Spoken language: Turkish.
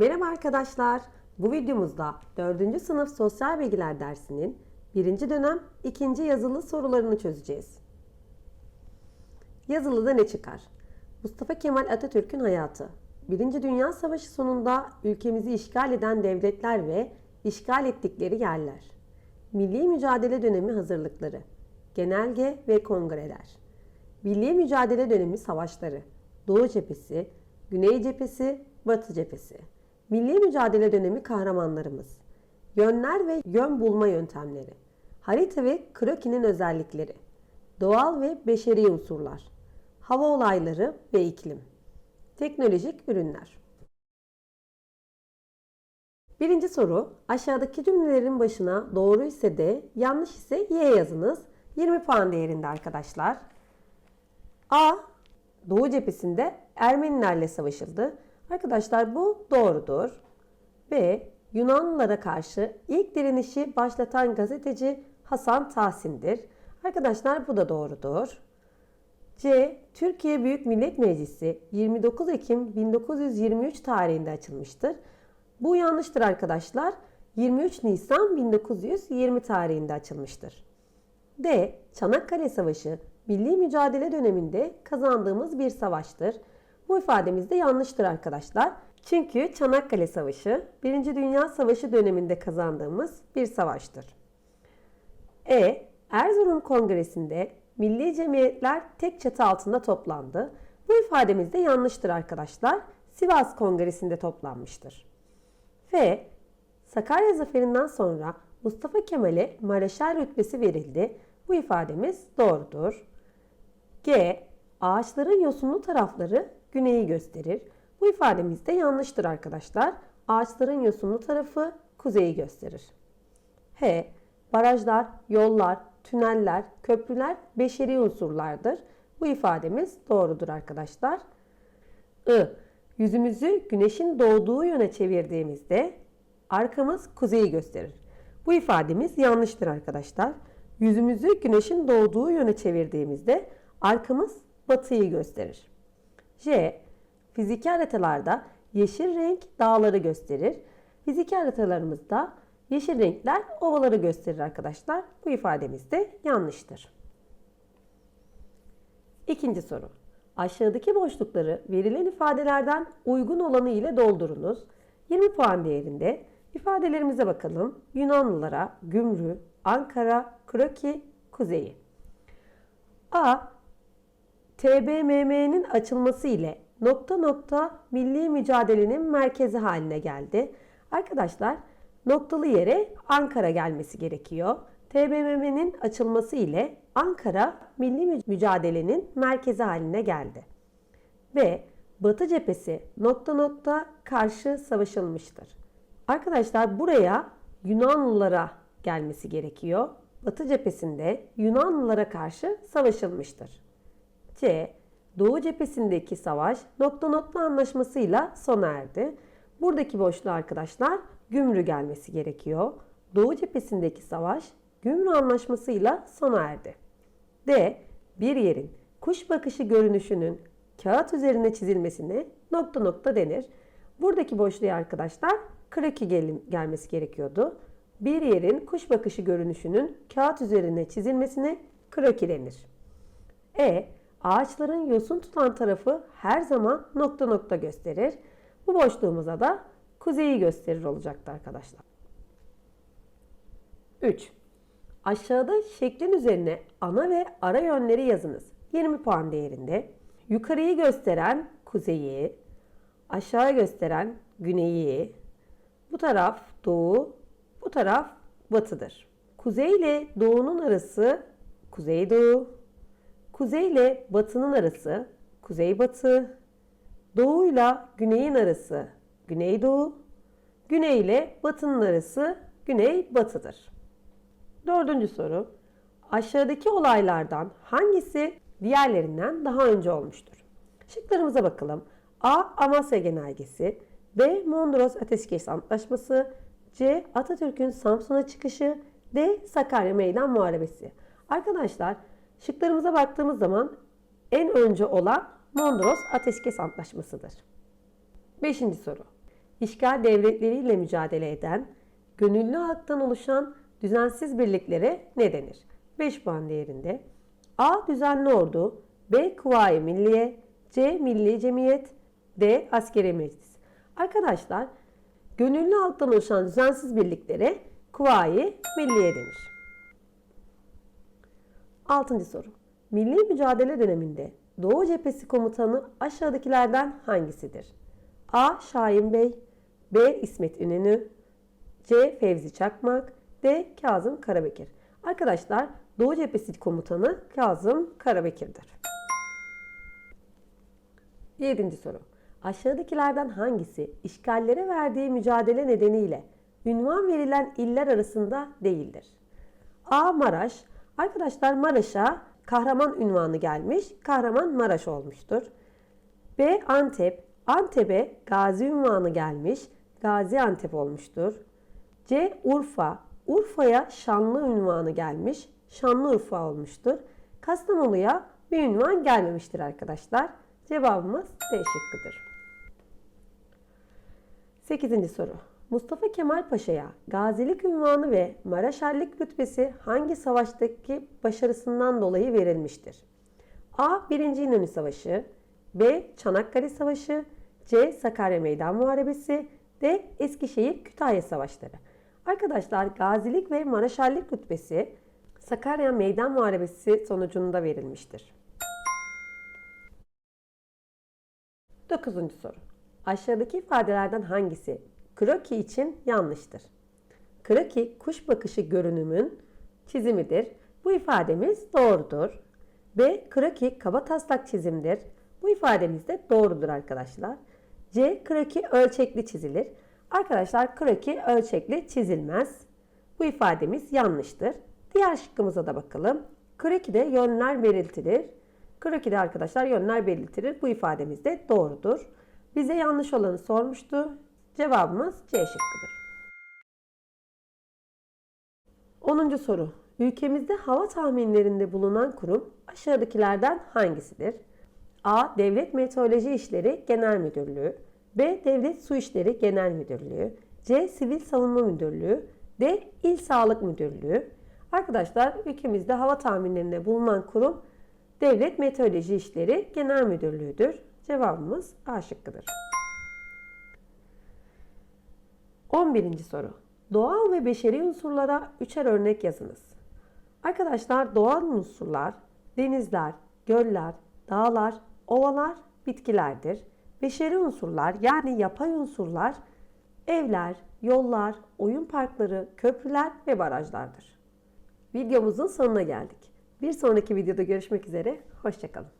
Merhaba arkadaşlar. Bu videomuzda 4. sınıf sosyal bilgiler dersinin 1. dönem 2. yazılı sorularını çözeceğiz. Yazılıda ne çıkar? Mustafa Kemal Atatürk'ün hayatı. 1. Dünya Savaşı sonunda ülkemizi işgal eden devletler ve işgal ettikleri yerler. Milli mücadele dönemi hazırlıkları. Genelge ve kongreler. Milli mücadele dönemi savaşları. Doğu cephesi, Güney cephesi, Batı cephesi. Milli mücadele dönemi kahramanlarımız. Yönler ve yön bulma yöntemleri. Harita ve krokinin özellikleri. Doğal ve beşeri unsurlar. Hava olayları ve iklim. Teknolojik ürünler. Birinci soru. Aşağıdaki cümlelerin başına doğru ise de yanlış ise Y yazınız. 20 puan değerinde arkadaşlar. A. Doğu cephesinde Ermenilerle savaşıldı. Arkadaşlar bu doğrudur. B. Yunanlılara karşı ilk direnişi başlatan gazeteci Hasan Tahsin'dir. Arkadaşlar bu da doğrudur. C. Türkiye Büyük Millet Meclisi 29 Ekim 1923 tarihinde açılmıştır. Bu yanlıştır arkadaşlar. 23 Nisan 1920 tarihinde açılmıştır. D. Çanakkale Savaşı milli mücadele döneminde kazandığımız bir savaştır. Bu ifademiz de yanlıştır arkadaşlar. Çünkü Çanakkale Savaşı 1. Dünya Savaşı döneminde kazandığımız bir savaştır. E. Erzurum Kongresi'nde milli cemiyetler tek çatı altında toplandı. Bu ifademiz de yanlıştır arkadaşlar. Sivas Kongresi'nde toplanmıştır. F. Sakarya Zaferi'nden sonra Mustafa Kemal'e Mareşal rütbesi verildi. Bu ifademiz doğrudur. G. Ağaçların yosunlu tarafları güneyi gösterir. Bu ifademiz de yanlıştır arkadaşlar. Ağaçların yosunlu tarafı kuzeyi gösterir. H. Barajlar, yollar, tüneller, köprüler beşeri unsurlardır. Bu ifademiz doğrudur arkadaşlar. I. Yüzümüzü güneşin doğduğu yöne çevirdiğimizde arkamız kuzeyi gösterir. Bu ifademiz yanlıştır arkadaşlar. Yüzümüzü güneşin doğduğu yöne çevirdiğimizde arkamız batıyı gösterir. J. Fiziki haritalarda yeşil renk dağları gösterir. Fiziki haritalarımızda yeşil renkler ovaları gösterir arkadaşlar. Bu ifademiz de yanlıştır. İkinci soru. Aşağıdaki boşlukları verilen ifadelerden uygun olanı ile doldurunuz. 20 puan değerinde ifadelerimize bakalım. Yunanlılara Gümrü, Ankara, Kroki, Kuzeyi. A. TBMM'nin açılması ile nokta nokta milli mücadelenin merkezi haline geldi. Arkadaşlar noktalı yere Ankara gelmesi gerekiyor. TBMM'nin açılması ile Ankara milli mücadelenin merkezi haline geldi. Ve Batı cephesi nokta nokta karşı savaşılmıştır. Arkadaşlar buraya Yunanlılara gelmesi gerekiyor. Batı cephesinde Yunanlılara karşı savaşılmıştır. C. Doğu cephesindeki savaş nokta nokta anlaşmasıyla sona erdi. Buradaki boşluğa arkadaşlar Gümrü gelmesi gerekiyor. Doğu cephesindeki savaş Gümrü anlaşmasıyla sona erdi. D. Bir yerin kuş bakışı görünüşünün kağıt üzerine çizilmesine nokta nokta denir. Buradaki boşluğa arkadaşlar kraki gel gelmesi gerekiyordu. Bir yerin kuş bakışı görünüşünün kağıt üzerine çizilmesine kraki denir. E. Ağaçların yosun tutan tarafı her zaman nokta nokta gösterir. Bu boşluğumuza da kuzeyi gösterir olacaktı arkadaşlar. 3. Aşağıda şeklin üzerine ana ve ara yönleri yazınız. 20 puan değerinde. Yukarıyı gösteren kuzeyi, aşağı gösteren güneyi, bu taraf doğu, bu taraf batıdır. Kuzey ile doğunun arası kuzeydoğu, kuzey ile batının arası kuzeybatı, doğuyla güneyin arası güneydoğu, güney ile batının arası güneybatıdır. Dördüncü soru. Aşağıdaki olaylardan hangisi diğerlerinden daha önce olmuştur? Şıklarımıza bakalım. A. Amasya Genelgesi B. Mondros Ateşkes Antlaşması C. Atatürk'ün Samsun'a çıkışı D. Sakarya Meydan Muharebesi. Arkadaşlar şıklarımıza baktığımız zaman en önce olan Mondros Ateşkes Antlaşması'dır. Beşinci soru. işgal devletleriyle mücadele eden, gönüllü halktan oluşan düzensiz birliklere ne denir? 5 puan değerinde. A. Düzenli ordu B. Kuvayi Milliye C. Milli Cemiyet D. Askeri Meclis Arkadaşlar, gönüllü halktan oluşan düzensiz birliklere Kuvayi Milliye denir. Altıncı soru. Milli mücadele döneminde Doğu Cephesi komutanı aşağıdakilerden hangisidir? A. Şahin Bey B. İsmet İnönü C. Fevzi Çakmak D. Kazım Karabekir Arkadaşlar Doğu Cephesi komutanı Kazım Karabekir'dir. Yedinci soru. Aşağıdakilerden hangisi işgallere verdiği mücadele nedeniyle ünvan verilen iller arasında değildir? A. Maraş. Arkadaşlar Maraş'a kahraman ünvanı gelmiş. Kahraman Maraş olmuştur. B. Antep. Antep'e gazi ünvanı gelmiş. Gazi Antep olmuştur. C. Urfa. Urfa'ya Şanlı ünvanı gelmiş. Şanlıurfa olmuştur. Kastamonu'ya bir ünvan gelmemiştir arkadaşlar. Cevabımız D şıkkıdır. 8. soru. Mustafa Kemal Paşa'ya gazilik ünvanı ve Maraşerlik rütbesi hangi savaştaki başarısından dolayı verilmiştir? A. 1. İnönü Savaşı B. Çanakkale Savaşı C. Sakarya Meydan Muharebesi D. Eskişehir Kütahya Savaşları Arkadaşlar gazilik ve Maraşerlik rütbesi Sakarya Meydan Muharebesi sonucunda verilmiştir. 9. soru. Aşağıdaki ifadelerden hangisi kroki için yanlıştır? Kroki kuş bakışı görünümün çizimidir. Bu ifademiz doğrudur. B. Kroki kaba taslak çizimdir. Bu ifademiz de doğrudur arkadaşlar. C. Kroki ölçekli çizilir. Arkadaşlar kroki ölçekli çizilmez. Bu ifademiz yanlıştır. Diğer şıkkımıza da bakalım. Kroki'de yönler belirtilir. Kroki'de arkadaşlar yönler belirtilir. Bu ifademiz de doğrudur. Bize yanlış olanı sormuştu. Cevabımız C şıkkıdır. 10. soru. Ülkemizde hava tahminlerinde bulunan kurum aşağıdakilerden hangisidir? A. Devlet Meteoroloji İşleri Genel Müdürlüğü B. Devlet Su İşleri Genel Müdürlüğü C. Sivil Savunma Müdürlüğü D. İl Sağlık Müdürlüğü Arkadaşlar ülkemizde hava tahminlerinde bulunan kurum Devlet Meteoroloji İşleri Genel Müdürlüğü'dür. Cevabımız A şıkkıdır. 11. soru. Doğal ve beşeri unsurlara üçer örnek yazınız. Arkadaşlar doğal unsurlar denizler, göller, dağlar, ovalar, bitkilerdir. Beşeri unsurlar yani yapay unsurlar evler, yollar, oyun parkları, köprüler ve barajlardır. Videomuzun sonuna geldik. Bir sonraki videoda görüşmek üzere. Hoşçakalın.